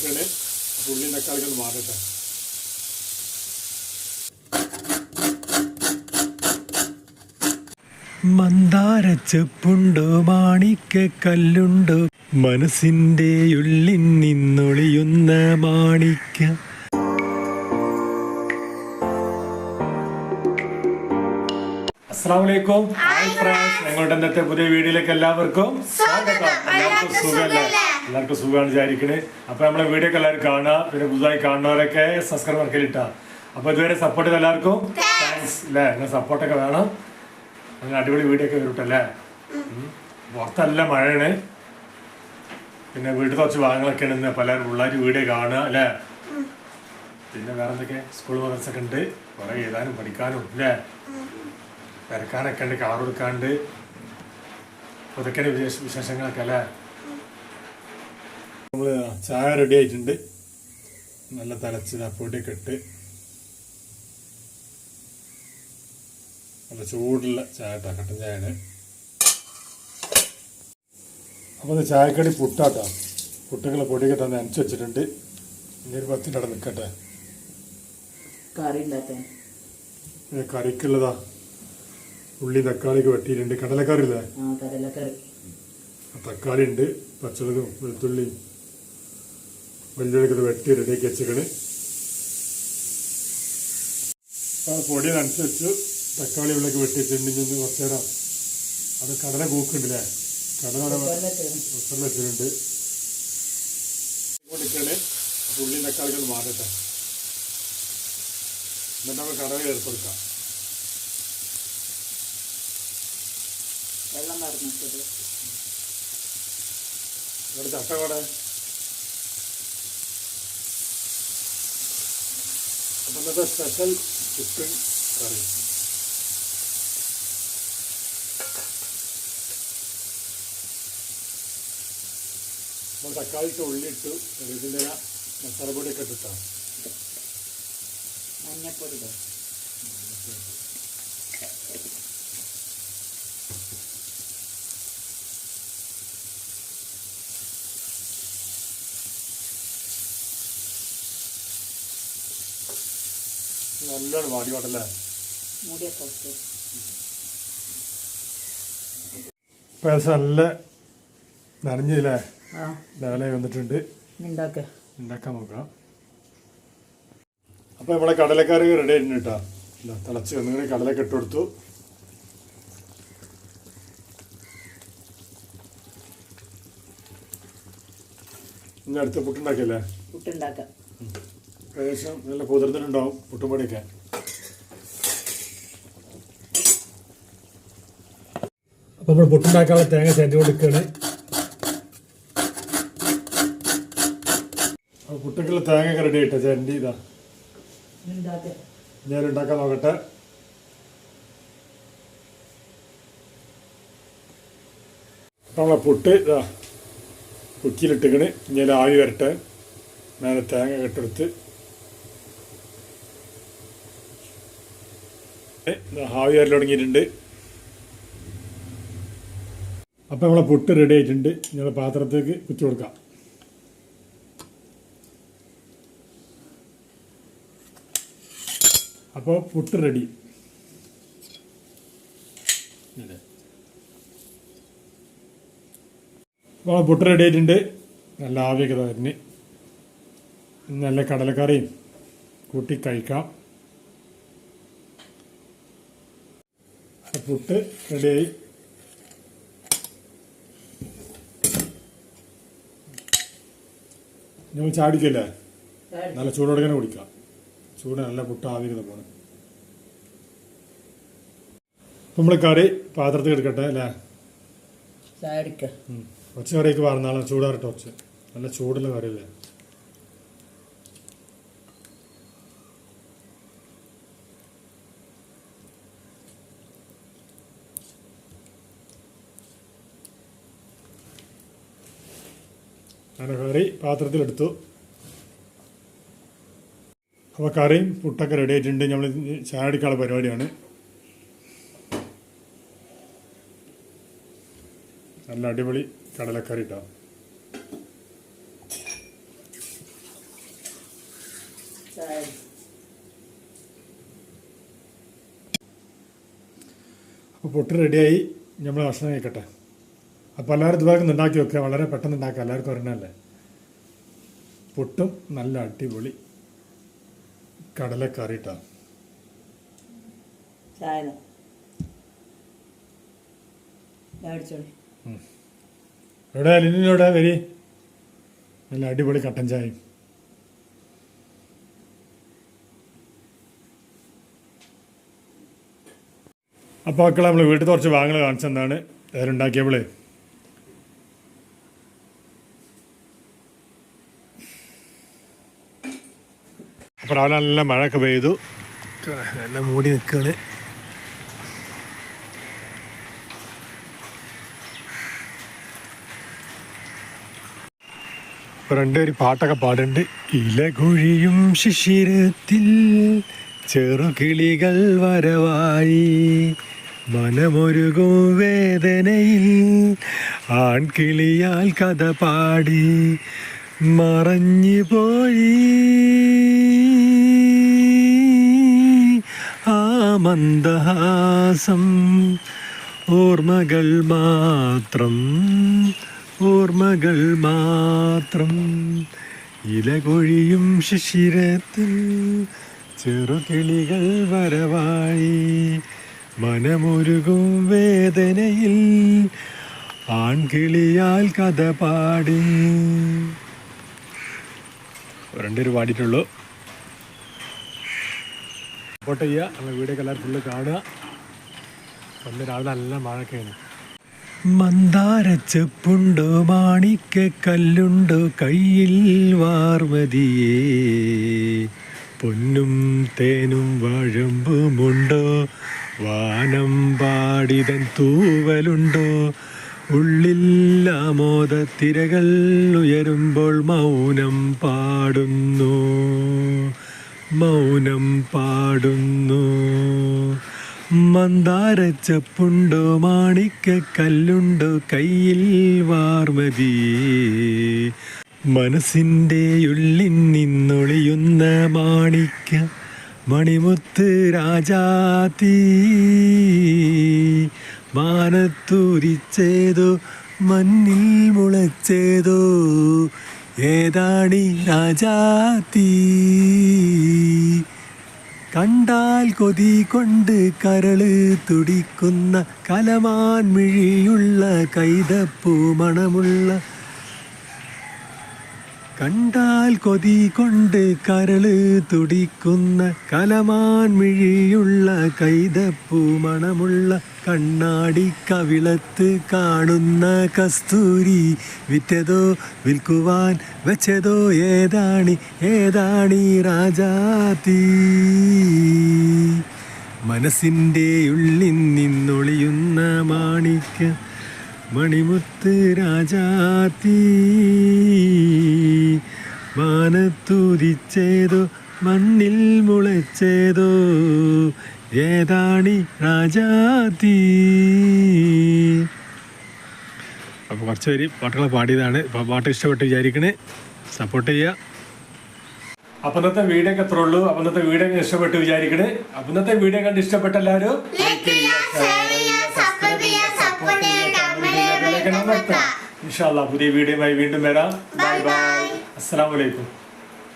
കൊടുക്കുകയാണ് അപ്പോൾ ഉള്ളി തക്കാളിക്ക് ഒന്ന് മാറട്ടെ മന്ദാരച്ചെപ്പുണ്ടോ മാണിക്ക കല്ലുണ്ടോ? മനസ്സിന്റെ ഉള്ളിൽ നിന്നൊളിയുന്ന മാണിക്ക. അസ്സാമലൈക്കും ഹായ് ഫ്രണ്ട്സ്. ഞങ്ങളുടെ ഇന്നത്തെ പുതിയ വീഡിയോയിലേക്ക് എല്ലാവർക്കും സ്വാഗതം. എല്ലാവർക്കും സുഖമല്ലേ? എല്ലാവർക്കും സുഖമാണ് വിചാരിക്കണേ. അപ്പൊ നമ്മളെ വീഡിയോ ഒക്കെ എല്ലാവരും കാണുക പിന്നെ പുതുതായി കാണുന്നവരൊക്കെ സബ്സ്ക്രൈബ് വർക്കിലിട്ടാ അപ്പൊ ഇതുവരെ സപ്പോർട്ട് ചെയ്ത എല്ലാവർക്കും താങ്ക്സ് അല്ലേ നിങ്ങൾ സപ്പോർട്ടൊക്കെ വേണം. അങ്ങനെ അടിപൊളി വീഡിയോ ഒക്കെ വരൂട്ടല്ലേ. പുറത്തല്ല മഴയാണ്. പിന്നെ വീട്ടിൽ കുറച്ച് ഭാഗങ്ങളൊക്കെ ഉണ്ട് ഇന്ന്. പലരും പിള്ളേർ വീഡിയോ കാണുക അല്ലേ പിന്നെ വേറെ എന്തൊക്കെ? സ്കൂൾ മദ്രസൊക്കെ ഉണ്ട്. കുറെ എഴുതാനും പഠിക്കാനും അല്ലേ വരക്കാനൊക്കെ ഉണ്ട് കളർ കൊടുക്കാണ്ട് അതൊക്കെ വിശേഷ വിശേഷങ്ങളൊക്കെ അല്ലേ നമ്മൾ ചായ റെഡി ആയിട്ടുണ്ട്. നല്ല തലച്ച് അപ്പോട്ടേക്ക് ഇട്ട് നല്ല ചൂടുള്ള ചായ കട്ടൻ ചായയാണ് അപ്പോൾ അത് ചായക്കടി പുട്ടാട്ടോ. പുട്ടുകളെ പൊടിയൊക്കെ തന്നെ നനച്ച് വെച്ചിട്ടുണ്ട്. ഇനി ഒരു പത്തിന്റെ അവിടെ നിൽക്കട്ടെ കറിക്കുള്ളതാ. ഉള്ളി തക്കാളിയൊക്കെ വെട്ടിയിട്ടുണ്ട്. കടലക്കറി ഇല്ലേ തക്കാളി ഉണ്ട് പച്ചമുളകും വെളുത്തുള്ളിയും. ഇത് വെട്ടി റെഡിയാക്കി വെച്ചിക്കണ് ആ പൊടി നനച്ച് വെച്ചു തക്കാളി ഉള്ളിലൊക്കെ വെട്ടി വെച്ചിട്ടുണ്ടെങ്കിൽ കുറച്ച് നേരം അത് കടല കൂക്കുണ്ടല്ലേ കടല കുക്കറിൽ വെച്ചിട്ടുണ്ട്. കൊടുക്കണേ അപ്പോൾ ഉള്ളിയും തക്കാളിക്ക് ഒന്ന് മാറട്ടെ എന്നിട്ട് നമ്മൾ കടല ഏർപ്പെടുത്താം വെള്ളം പറഞ്ഞിട്ടത് ഇവിടെ ചക്ക കൂടെ ഇന്നത്തെ സ്പെഷ്യൽ ചിക്കൻ കറി നമ്മൾ തക്കാളിട്ട് ഉള്ളിട്ട് ഇതിന്റെ മസാല പൊടിയൊക്കെ ഇട്ടിട്ടാണ് മഞ്ഞപ്പൊടി. നല്ലോണം വാടി പാട്ടല്ലേ മൂടിയൊക്കെ വെച്ച് ഇപ്പം നല്ല നനഞ്ഞില്ലേ? ആ. ലെവലായി വന്നിട്ടുണ്ട്. ഉണ്ടാക്കാൻ നോക്കാം. അപ്പോൾ നമ്മളെ കടലക്കറി റെഡി ആയിട്ടുണ്ട് കേട്ടോ. ഇല്ല തിളച്ച് ഒന്നുകൂടി കടലൊക്കെ ഇട്ട് കൊടുത്തു. ഇനി അടുത്ത് പുട്ടുണ്ടാക്കിയല്ലേ? പുട്ടുണ്ടാക്കാം. ഏകദേശം നല്ല കുതിർന്നിട്ടുണ്ടാവും പുട്ടുപൊടിയൊക്കെ. അപ്പോൾ നമ്മൾ പുട്ടുണ്ടാക്കാനുള്ള തേങ്ങ ചേർത്ത് കൊടുക്കുകയാണ് അപ്പോൾ പുട്ടുക്കുള്ള തേങ്ങയൊക്കെ റെഡി ആയിട്ടോ? ചെണ്ടി ഇതാ. ഞാൻ ഉണ്ടാക്കാൻ നോക്കട്ടെ. നമ്മളെ പുട്ട് ഇതാ കുക്കിയിലിട്ടിക്കണ് ഇങ്ങനെ ആവി വരട്ടെ. മേലെ തേങ്ങ കെട്ടെടുത്ത് ആവി വരൽ തുടങ്ങിയിട്ടുണ്ട്. അപ്പോൾ നമ്മളെ പുട്ട് റെഡി ആയിട്ടുണ്ട്. ഞങ്ങൾ പാത്രത്തേക്ക് കുത്തി കൊടുക്കാം. അപ്പോൾ പുട്ട് റെഡി അപ്പോൾ പുട്ട് റെഡി ആയിട്ടുണ്ട്. നല്ല ആവിയൊക്കെ തന്നെ നല്ല കടലക്കറിയും കൂട്ടി കഴിക്കാം. പുട്ട് റെഡിയായി. ഞങ്ങൾ ചാടിക്കല്ലേ? നല്ല ചൂടോടെ തന്നെ കുടിക്കാം. ചൂട് നല്ല പുട്ട് ആവിക്കുന്നത് പോണ് നമ്മൾ കറി പാത്രത്തിൽ എടുക്കട്ടെ അല്ലേ? ഒച്ച. കുറച്ച് കറിയൊക്കെ പറഞ്ഞാലും ചൂടാറട്ടെ കുറച്ച്. നല്ല ചൂടുള്ള കറിയല്ലേ? അങ്ങനെ കറി പാത്രത്തിലെടുത്തു. അപ്പോൾ കറിയും പുട്ടൊക്കെ റെഡി ആയിട്ടുണ്ട്. നമ്മൾ ചായ അടിക്കാനുള്ള പരിപാടിയാണ്. നല്ല അടിപൊളി കടലക്കറി ഇട്ടാ ചായ കുടി. അപ്പോൾ പൊട്ട് റെഡിയായി നമ്മൾ ഭക്ഷണം കഴിക്കട്ടെ. അപ്പോൾ എല്ലാവരും ഇതുഭാഗം ഉണ്ടാക്കി വെക്കുക. വളരെ പെട്ടെന്ന് ഉണ്ടാക്കുക. എല്ലാവർക്കും അറിയണല്ലേ പൊട്ടും നല്ല അടിപൊളി കടലക്കറി ഇട്ടാ ചായ ഇതാ. ചായ കുടിച്ചോളി എവിടെ? ലിനിനോടെ വരി. നല്ല അടിപൊളി കട്ടൻ ചായയും. അപ്പോൾ മക്കളെ നമ്മൾ വീട്ടിൽ കുറച്ച് വാങ്ങൽ കാണിച്ചെന്താണ് ഉണ്ടാക്കിയപ്പോളേ അപ്പോൾ രാവിലെ നല്ല മഴയൊക്കെ പെയ്തു. നല്ല മൂടി നിൽക്കുകയാണ് രണ്ടുപേര് പാട്ടൊക്കെ പാടുന്നുണ്ട്. ഇലകുഴിയും ശിശിരത്തിൽ ചെറുകിളികൾ വരവായി. മനമൊരുകും വേദനയിൽ ആൺകിളിയാൽ കഥ പാടി. മറഞ്ഞു പോയി ആ മന്ദഹാസം ഓർമ്മകൾ മാത്രം ഓർമ്മകൾ മാത്രം. ഇലകൊഴിയും ശിശിരത്തിൽ ചെറുകിളികൾ വരവായി. മനമൊരുകും വേദനയിൽ ആൺകിളിയാൽ കഥ പാടി. രണ്ടുപേര് പാടിയിട്ടുള്ളൂ. സപ്പോർട്ട് ചെയ്യുക. നമ്മുടെ വീഡിയോ എല്ലാവരും ഫുള്ള് കാണുക. വന്ന് രാവിലെ നല്ല മഴയൊക്കെയാണ് മന്ദാരച്ചെപ്പുണ്ടോ മാണിക്ക കല്ലുണ്ട് കയ്യിൽ വാർമതിയേ. പൊന്നും തേനും വഴമ്പുമുണ്ടോ വാനം പാടിതൻ തൂവലുണ്ടോ ഉള്ളിൽ മോദത്തിരകൾ ഉയരുമ്പോൾ മൗനം പാടുന്നു. മൗനം പാടുന്നു. മന്ദാരച്ചപ്പുണ്ടോ മാണിക്ക കല്ലുണ്ടോ കയ്യിൽ വാർമതി. മനസ്സിന്റെ ഉള്ളിൽ നിന്നൊളിയുന്ന മാണിക്ക മണിമുത്ത് രാജാതീ. മാനത്തൂരിച്ചേതോ മണ്ണിൽ മുളച്ചേതോ ഏതാണി രാജാത്തി കണ്ടാൽ കൊതി കൊണ്ട് കരൾ തുടിക്കുന്ന കലമാൻ മിഴിയുള്ള കൈതപ്പൂ മണമുള്ള കണ്ടാൽ കൊതി കൊണ്ട് കരൾ തുടിക്കുന്ന കലമാൻ മിഴിയുള്ള കൈതപ്പൂ മണമുള്ള കണ്ണാടി കവിളത്ത് കാണുന്ന കസ്തൂരി വിറ്റതോ വിൽക്കുവാൻ വെച്ചതോ ഏതാണി ഏതാണി രാജാതി? മനസ്സിന്റെ ഉള്ളിൽ നിന്നൊളിയുന്ന മാണിക്ക മണിമുത്ത് രാജാത്തീ മാനത്തുതിച്ചേതോ മണ്ണിൽ മുളച്ചേതോ ഏതാണി രാജാതി? അപ്പോൾ കുറച്ച് പേര് പാട്ടുകൾ പാടിയതാണ്. അപ്പോൾ പാട്ട് ഇഷ്ടപ്പെട്ട് വിചാരിക്കണേ. സപ്പോർട്ട് ചെയ്യുക അപ്പം ഇന്നത്തെ വീഡിയോ ഒക്കെ അത്രേ ഉള്ളൂ. അപ്പം ഇന്നത്തെ വീഡിയോ ഇഷ്ടപ്പെട്ട് വിചാരിക്കണേ. അപ്പം ഇന്നത്തെ വീഡിയോ കണ്ട് ഇഷ്ടപ്പെട്ട എല്ലാവരും ഇൻഷാല്ല പുതിയ വീഡിയോയുമായി വീണ്ടും വരാം. ബൈ ബൈ അസ്സലാമു അലൈക്കും.